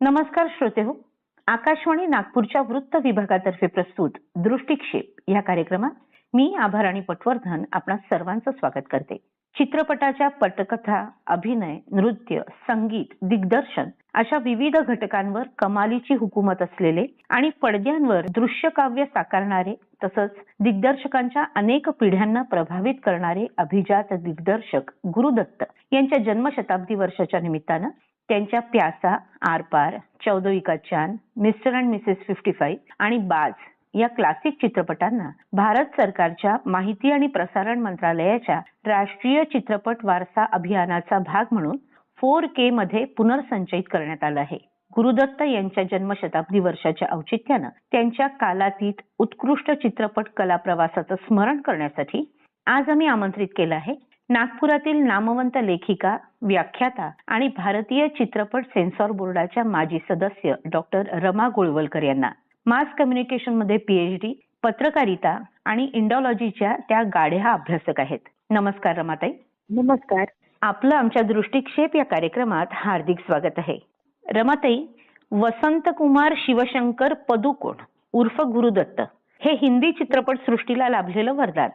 नमस्कार श्रोते हो. आकाशवाणी नागपूरच्या वृत्त विभागातर्फे प्रस्तुत दृष्टिक्षेप या कार्यक्रमात मी आभाराणी पटवर्धन आपणा सर्वांचं स्वागत करते. चित्रपटाच्या पटकथा अभिनय नृत्य संगीत दिग्दर्शन अशा विविध घटकांवर कमालीची हुकूमत असलेले आणि पडद्यांवर दृश्य काव्य साकारणारे तसंच दिग्दर्शकांच्या अनेक पिढ्यांना प्रभावित करणारे अभिजात दिग्दर्शक गुरुदत्त यांच्या जन्मशताब्दी वर्षाच्या निमित्तानं त्यांच्या प्यासा Aar Paar Chaudhvin Ka Chand mister and missus fifty five आणि बाज या क्लासिक चित्रपटांना भारत सरकारच्या माहिती आणि प्रसारण मंत्रालयाच्या राष्ट्रीय चित्रपट वारसा अभियानाचा भाग म्हणून फोर के मध्ये पुनर्संचयित करण्यात आलं आहे. गुरुदत्त यांच्या जन्मशताब्दी वर्षाच्या औचित्यानं त्यांच्या कालातीत उत्कृष्ट चित्रपट कला प्रवासाचं स्मरण करण्यासाठी आज आम्ही आमंत्रित केलं आहे. नागपुरातील नामवंत लेखिका व्याख्याता आणि भारतीय चित्रपट सेन्सॉर बोर्डाच्या माजी सदस्य डॉक्टर रमा गोळवलकर यांना. मास कम्युनिकेशनमध्ये पीएचडी पत्रकारिता आणि इंडॉलॉजीच्या त्या गाढ्या अभ्यासक आहेत. नमस्कार रमाताई. नमस्कार. आपलं आमच्या दृष्टिक्षेप या कार्यक्रमात हार्दिक स्वागत आहे. रमाताई वसंत कुमार शिवशंकर पदुकोण उर्फ गुरुदत्त हे हिंदी चित्रपट सृष्टीला लाभलेलं वरदान.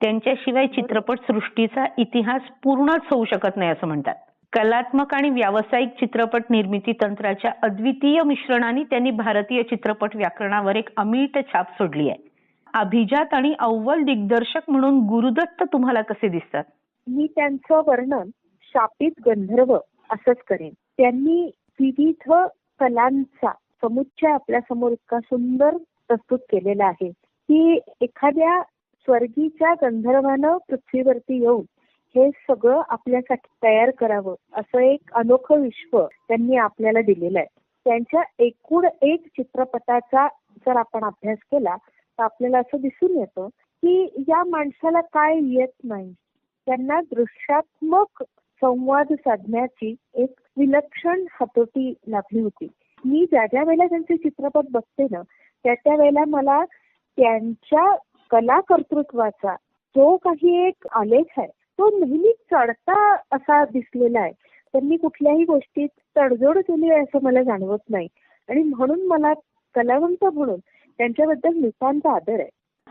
त्यांच्याशिवाय चित्रपट सृष्टीचा इतिहास पूर्णच होऊ शकत नाही असं म्हणतात. कलात्मक आणि व्यावसायिक चित्रपट निर्मिती तंत्राच्या अद्वितीय मिश्रणाने त्यांनी भारतीय चित्रपट व्याकरणावर एक अमीट छाप सोडली आहे. अभिजात आणि अव्वल दिग्दर्शक म्हणून गुरुदत्त तुम्हाला कसे दिसतात? मी त्यांचं वर्णन शापित गंधर्व असंच करेन. त्यांनी विविध कलांचा समुच्चय आपल्यासमोर इतका सुंदर प्रस्तुत केलेला आहे की एखाद्या स्वर्गीच्या गंधर्वानं पृथ्वीवरती येऊन हे सगळं आपल्यासाठी तयार करावं असं एक अनोखं विश्व त्यांनी आपल्याला दिलेलं आहे. त्यांच्या एकूण एक चित्रपटाचा जर आपण अभ्यास केला तर आपल्याला असं दिसून येतं की या माणसाला काय येत नाही. त्यांना दृश्यात्मक संवाद साधण्याची एक विलक्षण हातोटी लाभली होती. मी ज्या ज्या वेळेला त्यांचे चित्रपट बघते ना त्या त्या वेळेला मला त्यांच्या कलाकर्तृत्वाचा जो काही एक आलेख आहे तो नेहमी चढता असा दिसलेला आहे. त्यांनी कुठल्याही गोष्टीत तडजोड केली आहे असं मला जाणवत नाही. आणि म्हणून मला कलावंत म्हणून त्यांच्याबद्दल नितांत आदर आहे.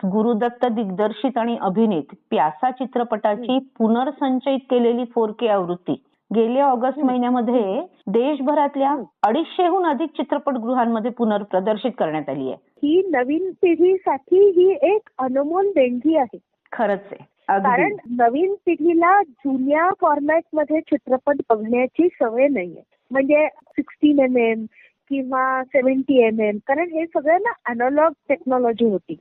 गुरुदत्त दिग्दर्शित आणि अभिनीत प्यासा चित्रपटाची पुनर्संचयित केलेली फोर के आवृत्ती. गेल्या ऑगस्ट महिन्यामध्ये देशभरातल्या अडीचशेहून अधिक चित्रपटगृहांमध्ये पुनर्प्रदर्शित करण्यात आली आहे. ही नवीन पिढीसाठी ही एक अनमोल देणगी आहे. खरंच आहे. कारण नवीन पिढीला जुन्या फॉर्मॅटमध्ये चित्रपट बघण्याची सवय नाहीये. म्हणजे सिक्स्टीन एम एम किंवा सेव्हन्टी एम एम कारण हे सगळं ना अनॉलॉग टेक्नॉलॉजी होती.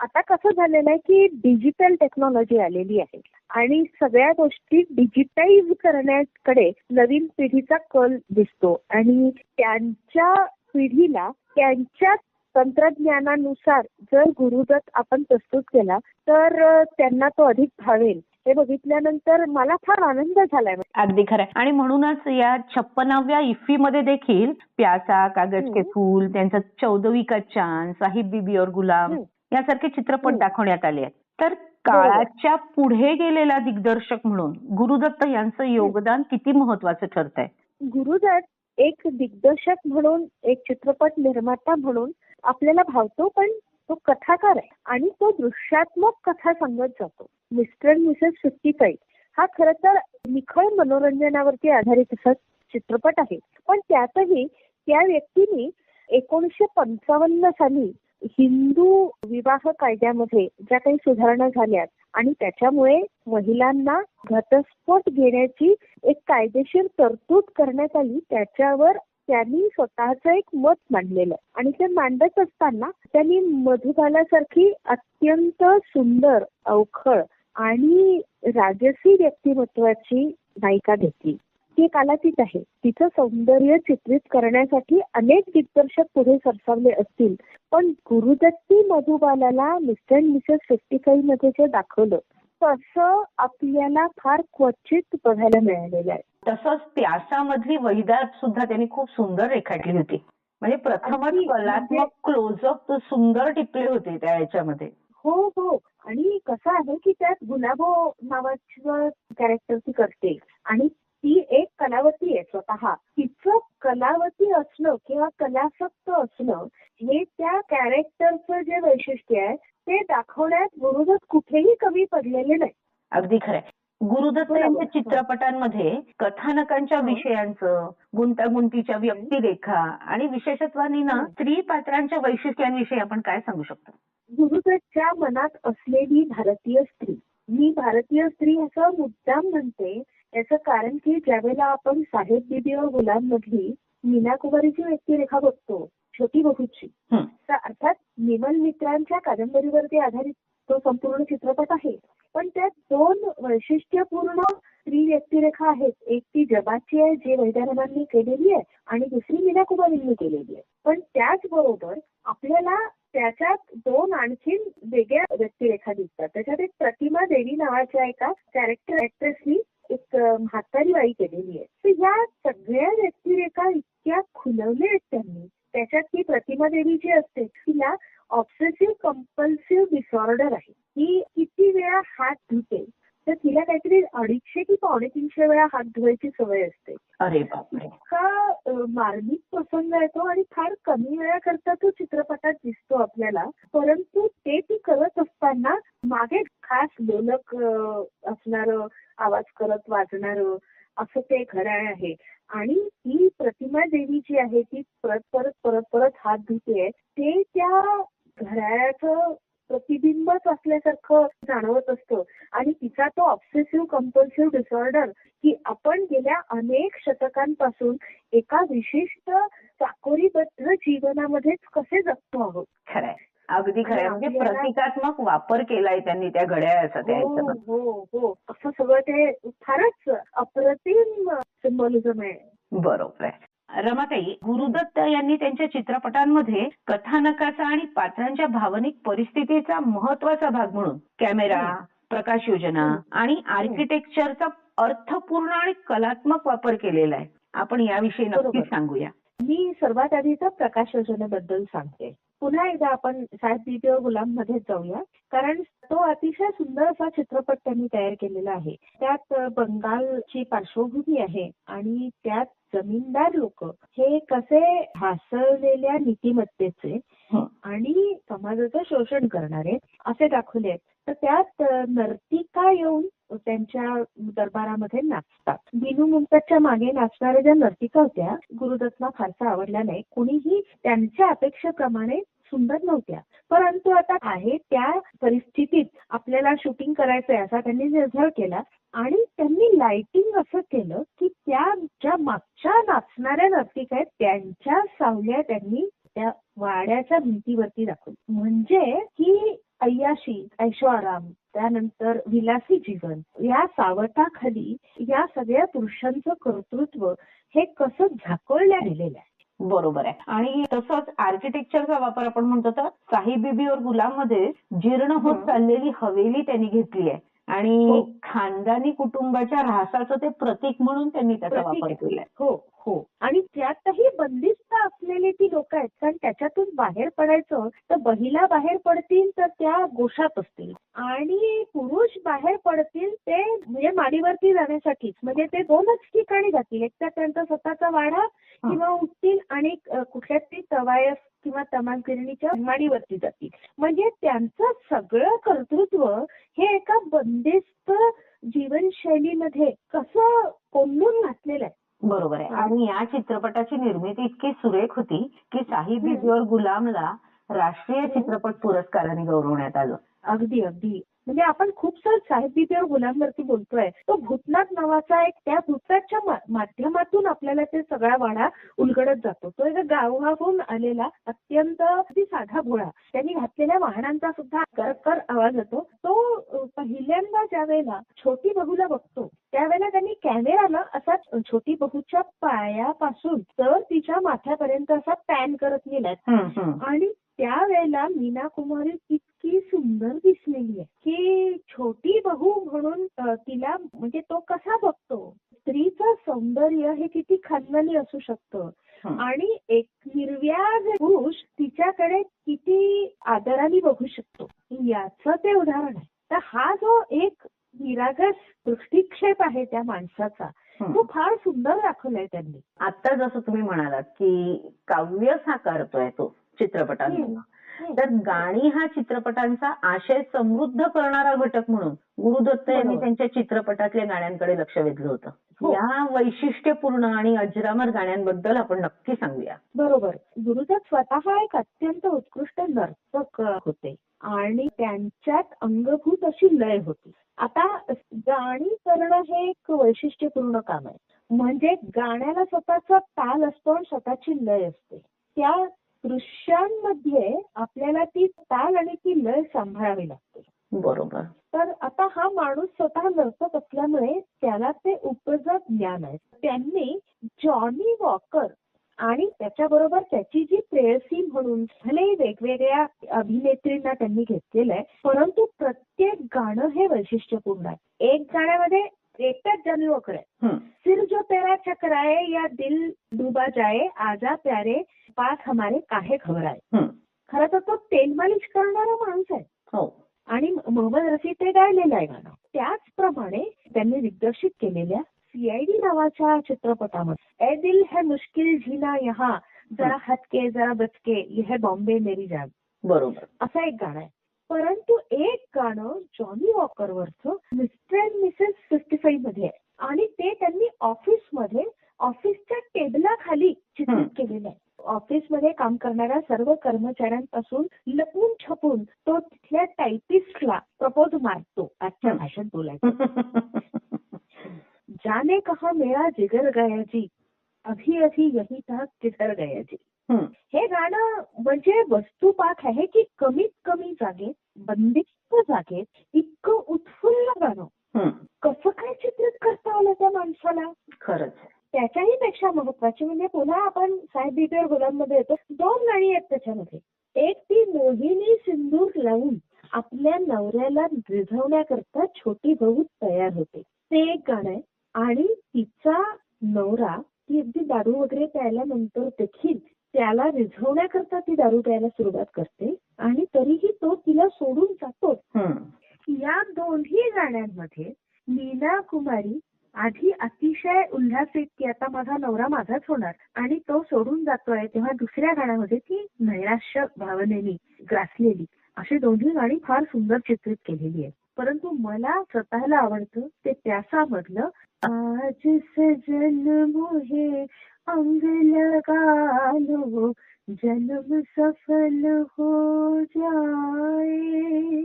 आता कसं झालेलं आहे की डिजिटल टेक्नॉलॉजी आलेली आहे. आणि सगळ्या गोष्टी डिजिटाईज करण्याकडे नवीन पिढीचा कल दिसतो. आणि त्यांच्या पिढीला त्यांच्या तंत्रज्ञानानुसार जर गुरुदत्त आपण प्रस्तुत केला तर त्यांना तो अधिक भावेल हे बघितल्यानंतर मला फार आनंद झालाय अगदी खरं आहे. आणि म्हणूनच या छप्पनाव्या इफ्फी मध्ये देखील प्यासा कागज के. फूल त्यांचा चौदवी का चांद साहिब बीबी और गुलाम. यासारखे चित्रपट. दाखवण्यात आले आहेत तर काळाच्या पुढे गेलेला दिग्दर्शक म्हणून गुरुदत्त यांचं योगदान किती महत्वाचं ठरत आहे गुरुदत्त एक दिग्दर्शक म्हणून एक चित्रपट निर्माता म्हणून आपल्याला भावतो पण तो कथाकार आहे आणि तो दृश्यात्मक कथा सांगत जातो. मिस्टर मिसेस फिफ्टी फाईव्ह हा खर तर निखळ मनोरंजनावरती आधारित असा चित्रपट आहे. पण त्यातही त्या व्यक्तीने एकोणीसशे पंचावन्न साली हिंदू विवाह कायद्यामध्ये ज्या काही सुधारणा झाल्यात आणि त्याच्यामुळे महिलांना घटस्फोट घेण्याची एक कायदेशीर तरतूद करण्यात आली त्याच्यावर त्यांनी स्वतःचं एक मत मांडलेलं आहे. आणि ते मांडत असताना त्यांनी मधुबालासारखी अत्यंत सुंदर अवखळ आणि राजसी व्यक्तिमत्वाची नायिका घेतली. ती कालातीत आहे. तिचं सौंदर्य चित्रित करण्यासाठी अनेक दिग्दर्शक पुढे सरसावले असतील. पण गुरुदत्ती मधुबालाला मिस्टर अँड मिसेस फिफ्टी फाईव्हमध्ये जे दाखवलं तसं आपल्याला फार क्वचित बघायला मिळालेलं आहे. तसंच प्यासामधली वहिदात सुद्धा त्यांनी खूप सुंदर रेखाटली होती. म्हणजे प्रथमच कलात्मक म्हणजे- क्लोजअप सुंदर टिपले होते त्या याच्यामध्ये. हो हो. आणि कसं आहे की त्यात गुलाबो नावाचं कॅरेक्टर ती करते. आणि ती एक कलावती आहे स्वतः. तिचं कलावती असणं किंवा कलासक्त असणं हे त्या कॅरेक्टरचं जे वैशिष्ट्य आहे ते दाखवण्यात गुरुदत्त कुठेही कमी पडलेले नाही. अगदी खरंय गुरुदत्त. यांच्या चित्रपटांमध्ये कथानकांच्या. विषयांचं गुंतागुंतीच्या व्यक्तिरेखा आणि विशेषत्वाने ना. स्त्री पात्रांच्या वैशिष्ट्यांविषयी आपण काय सांगू शकतो गुरुदत्तच्या मनात असलेली भारतीय स्त्री मी भारतीय स्त्री असं मुद्दाम म्हणते याचं कारण की ज्यावेळेला आपण साहेब बिबी और गुलाम मधली मीना कुमारीची व्यक्तिरेखा बघतो छोटी बहूची. तर अर्थात निमल मित्रांच्या कादंबरीवरती आधारित तो संपूर्ण चित्रपट आहे पण त्यात दोन वैशिष्ट्यपूर्ण स्त्री व्यक्तिरेखा आहेत. एक ती जबाची आहे जी वैद्यनामांनी केलेली आहे आणि दुसरी मीना कुमारींनी केलेली आहे. पण त्याचबरोबर आपल्याला त्याच्यात दोन आणखीन वेगळ्या व्यक्तिरेखा दिसतात. त्याच्यात एक प्रतिमा देवी नावाच्या एका कॅरेक्टर ऍक्ट्रेसनी एक म्हातारी बाई केलेली आहे. तर या सगळ्या व्यक्तिरेखा इतक्या खुलवल्या आहेत त्यांनी. त्याच्यात ती प्रतिमा देवी जी असते तिला ऑब्सेसिव्ह कंपल्सिव्ह डिसऑर्डर आहे. ती किती वेळा हात धुते तर तिला काहीतरी अडीचशे की पावणे तीनशे वेळा हात धुवायची सवय असते. अरे इतका मार्मिक प्रसंग येतो आणि फार कमी वेळा करता तो चित्रपटात दिसतो आपल्याला. परंतु ते ती करत असताना मागे खास लोलक असणारं आवाज करत वाजणारं असं ते घड्याळ आहे. आणि ही प्रतिमा देवी जी आहे ती परत परत परत परत हात धुते ते त्या घड्याळाचं प्रतिबिंबच असल्यासारखं जाणवत असतं. आणि तिचा तो ऑब्सेसिव्ह कंपल्सिव्ह डिसऑर्डर की आपण गेल्या अनेक शतकांपासून एका विशिष्ट चाकोरीबद्ध जीवनामध्येच कसे जगतो आहोत. खरंय. अगदी आणि म्हणजे प्रतिकात्मक वापर केलाय त्यांनी त्या घड्याळाचा हो. हो हो. असं सगळं ते फारच अप्रतिम सिम्बॉलिझम आहे. बरोबर आहे. रमाताई गुरुदत्त यांनी त्यांच्या चित्रपटांमध्ये कथानकाचा आणि पात्रांच्या भावनिक परिस्थितीचा महत्त्वाचा भाग म्हणून कॅमेरा हं. प्रकाश योजना हं. आणि आर्किटेक्चरचा अर्थपूर्ण आणि कलात्मक वापर केलेला आहे आपण याविषयी बरोबर. सांगूया मी सर्वात आधी तर प्रकाश योजनेबद्दल सांगते पुन्हा एकदा आपण साहेब बीबी और गुलाममध्ये जाऊया कारण तो अतिशय सुंदर असा चित्रपट त्यांनी तयार केलेला आहे त्यात बंगालची पार्श्वभूमी आहे आणि त्यात जमीनदार लोक हे कसे हासळलेल्या नीतिमत्तेचे. आणि समाजाचं शोषण करणारे असे दाखवले आहेत. तर त्यात नर्तिका येऊन त्यांच्या दरबारामध्ये नाचतात. बिनू मुमताजच्या मागे नाचणाऱ्या ज्या नर्तिका होत्या गुरुदत्तला फारसा आवडल्या नाही. कुणीही त्यांच्या अपेक्षेप्रमाणे सुंदर नव्हत्या. परंतु आता आहे त्या परिस्थितीत आपल्याला शूटिंग करायचंय असा त्यांनी निर्धार केला. आणि त्यांनी लाइटिंग असं केलं की त्या ज्या मागच्या नाचणाऱ्या नर्तिका आहेत त्यांच्या सावल्या त्यांनी त्या वाड्याच्या भिंतीवरती दाखवली. म्हणजे ही अय्याशी ऐशोआराम त्यानंतर विलासी जीवन या सावटाखाली या सगळ्या पुरुषांचं कर्तृत्व हे कसं झाकळल्या गेलेलं आहे. बरोबर आहे. आणि तसंच आर्किटेक्चरचा वापर आपण म्हणतो तर साहिब बीबी और गुलाममध्ये जीर्ण होत. चाललेली हवेली त्यांनी घेतली आहे. आणि हो. खानदानी कुटुंबाच्या ऱ्हासाचं ते प्रतीक म्हणून त्यांनी त्याचा वापर आहे. केलाय. हो हो. आणि त्यातही बंदिस्त असलेली ती लोक आहेत कारण त्याच्यातून बाहेर पडायचं तर महिला बाहेर पडतील तर त्या गोशात असतील. आणि पुरुष बाहेर पडतील ते म्हणजे माडीवरती जाण्यासाठीच. म्हणजे ते दोनच ठिकाणी जातील. एक तर त्यांचा स्वतःचा वाडा किंवा उठतील आणि कुठल्या तरी तवायफ किंवा तमालगिरणीच्या माडीवरती जातील. म्हणजे त्यांचं सगळं कर्तृत्व हे एका बंदिस्त जीवनशैलीमध्ये कसं कोंडून घातलेलं आहे? बरोबर आहे. आणि या चित्रपटाची निर्मिती इतकी सुरेख होती की और गुलामला राष्ट्रीय. चित्रपट पुरस्काराने गौरवण्यात आलं. अगदी अगदी. म्हणजे आपण खूप सार साहेब बीबी और गुलामवरती बोलतोय. तो भूतनाथ नावाचा एक त्या भूतनाथच्या माध्यमातून आपल्याला ते सगळा वाडा उलगडत जातो. तो एका गावाहून आलेला अत्यंत साधा भोळा. त्यांनी घातलेल्या वाहनांचा सुद्धा करकर आवाज येतो तो पहिल्यांदा ज्या वेळेला छोटी बहूला बघतो त्यावेळेला त्यांनी कॅमेराला असा छोटी बहूच्या पायापासून तर तिच्या माथ्यापर्यंत असा पॅन करत नेलाय. आणि त्यावेळेला मीना कुमारी इतकी सुंदर दिसलेली आहे. की छोटी बहू म्हणून तिला म्हणजे तो कसा बघतो स्त्रीचं सौंदर्य हे किती खानदानी असू शकतं. आणि एक निर्व्याज पुरुष तिच्याकडे किती आदराने बघू शकतो याचं ते उदाहरण आहे तर हा जो एक निरागस दृष्टिक्षेप आहे त्या माणसाचा. तो फार सुंदर दाखवलाय त्यांनी आता जसं तुम्ही म्हणालात की काव्य साकारतोय तो चित्रपटांमधून हं. तर गाणी हा चित्रपटांचा आशय समृद्ध करणारा घटक म्हणून गुरुदत्त यांनी. त्यांच्या चित्रपटातल्या गाण्यांकडे लक्ष वेधलं होतं. हो. या वैशिष्ट्यपूर्ण आणि अजरामर गाण्यांबद्दल आपण नक्की सांगूया. बरोबर. गुरुदत्त स्वतः एक अत्यंत उत्कृष्ट नर्तक होते आणि त्यांच्यात अंगभूत अशी लय होती. आता गाणी करणं हे एक वैशिष्ट्यपूर्ण काम आहे. म्हणजे गाण्याला स्वतःचा ताल असतो आणि स्वतःची लय असते. त्या दृश्यांमध्ये आपल्याला ती ताल आणि ती लय सांभाळावी लागते. बरोबर. तर आता हा माणूस स्वतः नर्तक असल्यामुळे त्याला ते उपजत ज्ञान आहे. त्यांनी जॉनी वॉकर आणि त्याच्याबरोबर त्याची जी प्रेयसी म्हणून भले वेगवेगळ्या अभिनेत्रींना त्यांनी घेतलेलं आहे परंतु प्रत्येक गाणं हे वैशिष्ट्यपूर्ण आहे. एक गाण्यामध्ये एकटाच जॉनी वॉकर आहे हं. सिर जो तेरा चकराए या दिल डुबा जाए आजा प्यारे पास हमारे काहे घबराए हं. खरं तर तो तेल मालिश करणारा माणूस आहे। हो। आणि मोहम्मद रफी ते गायलेलं आहे गाणं त्याचप्रमाणे त्यांनी दिग्दर्शित केलेल्या सीआयडी नावाच्या चित्रपटामध्ये ए दिल है मुश्किल जीना यहाँ जरा हटके जरा बचके है बॉम्बे मेरी जान। बरोबर। असं एक गाणं आहे। परंतु एक गाणं जॉनी वॉकरवरचं मिस्टर अँड मिसेस फिफ्टी फाईव्हमध्ये आहे. आणि ते त्यांनी ऑफिसमध्ये ऑफिसच्या टेबलाखाली चित्रित. केलेलं आहे. ऑफिसमध्ये काम करणाऱ्या सर्व कर्मचाऱ्यांपासून लपून छपून तो तिथल्या टायपिस्टला प्रपोज मारतो. आजच्या. भाषेत बोलायचं. जाने कहा मेरा जिगर गया जी? अभी अभी यही था किधर गया जी. हं. गाणं म्हणजे वस्तुपाठ आहे की कमीत कमी जागेत बंदिस्त जागेत इतकं उत्फुल्ल गाणं. कसं काय चित्रित करता आलं त्या माणसाला? खरंच. त्याच्याही पेक्षा महत्वाची म्हणजे पुन्हा आपण साहेब बिगर गुलाममध्ये येतो. दोन गाणी आहेत त्याच्यामध्ये. एक ती मोहिनी सिंदूर लावून आपल्या नवऱ्याला रिझवण्याकरता छोटी भाऊ तयार होते. ते एक गाणं आहे आणि तिचा नवरा ती अगदी दारू वगैरे प्यायल्यानंतर देखील त्याला रिझवण्याकरता ती दारू प्यायला सुरुवात करते आणि तरीही तो तिला सोडून जातो हं. या दोन्ही गाण्यांमध्ये मीना कुमारी आधी अतिशय उल्हासित की आता माझा नवरा माझाच होणार आणि तो सोडून जातोय तेव्हा दुसऱ्या गाण्यामध्ये ती नैराश्य भावनेनी ग्रासलेली अशी दोन्ही गाणी फार सुंदर चित्रित केलेली आहेत परंतु मला स्वतःला आवडतं ते त्याच्यामधलं आज सजन मोहे अंग लगा लो जन्म सफल हो जाए.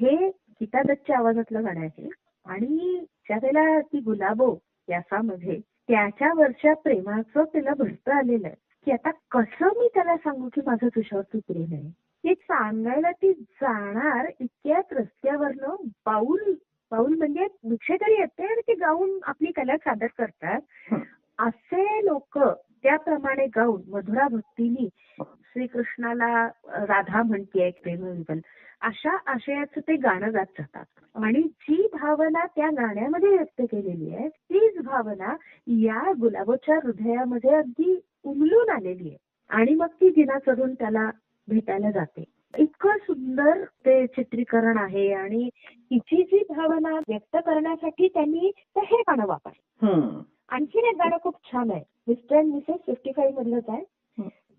हे गीता दत्तच्या आवाजातलं गाणं आहे. आणि ज्या वेळेला ती गुलाबो यासामध्ये त्याच्यावरच्या प्रेमाचं त्याला भरत आलेलं आहे. की आता कसं मी त्याला सांगू की माझं तुझ्यावरती प्रेम आहे? ते सांगायला ती जाणार इतक्यात रस्त्यावरनं बाऊल बाऊल म्हणजे भिक्षेकरी येते आणि ते गाऊन आपली कला सादर करतात. असे लोक त्याप्रमाणे गाऊन मधुरा भक्तीनी श्रीकृष्णाला राधा म्हणतीये प्रेमविबल अशा आशयाचं ते गाणं गात जातात. आणि जी भावना त्या गाण्यामध्ये व्यक्त केलेली आहे तीच भावना या गुलाबोच्या हृदयामध्ये अगदी उमलून आलेली आहे. आणि मग ती जिना चढून त्याला भेटायला जाते. इतकं सुंदर ते चित्रीकरण आहे आणि तिची जी भावना व्यक्त करण्यासाठी त्यांनी हे गाणं वापरलं. आणखीन एक गाणं खूप छान आहे. Mister and missus fifty five मधलंच आहे.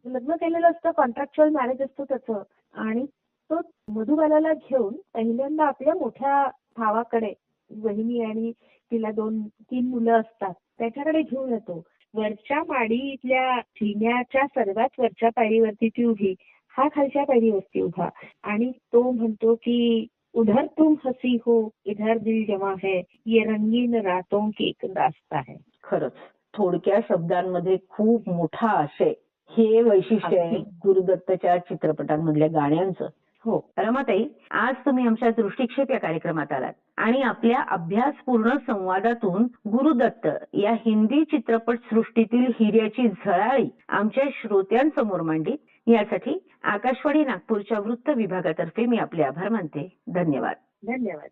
लग्न केलेलं असतं कॉन्ट्रॅक्च्युअल मॅरेज असतं त्याचं. आणि तो मधुबालाला घेऊन पहिल्यांदा आपल्या मोठ्या भावाकडे वहिनी आणि तिला दोन तीन मुलं असतात त्याच्याकडे घेऊन येतो. वरच्या माडीतल्या जिन्याच्या सर्वात वरच्या पायरीवरती ती उभी हा खालच्या पायरीवरती उभा. आणि तो म्हणतो की उधर तुम हसी हो इधर दिल जमा है ये रंगीन रातों की एक दास्ता है खरंच. थोडक्या शब्दांमध्ये खूप मोठा आशय. हे वैशिष्ट्य आहे. गुरुदत्तच्या चित्रपटांमधल्या गाण्यांचं. हो. रमाताई आज तुम्ही आमच्या दृष्टिक्षेप या कार्यक्रमात आलात आणि आपल्या अभ्यासपूर्ण संवादातून गुरुदत्त या हिंदी चित्रपट सृष्टीतील हिऱ्याची झळाळी आमच्या श्रोत्यांसमोर मांडली यासाठी आकाशवाणी नागपूरच्या वृत्त विभागातर्फे मी आपले आभार मानते. धन्यवाद. धन्यवाद.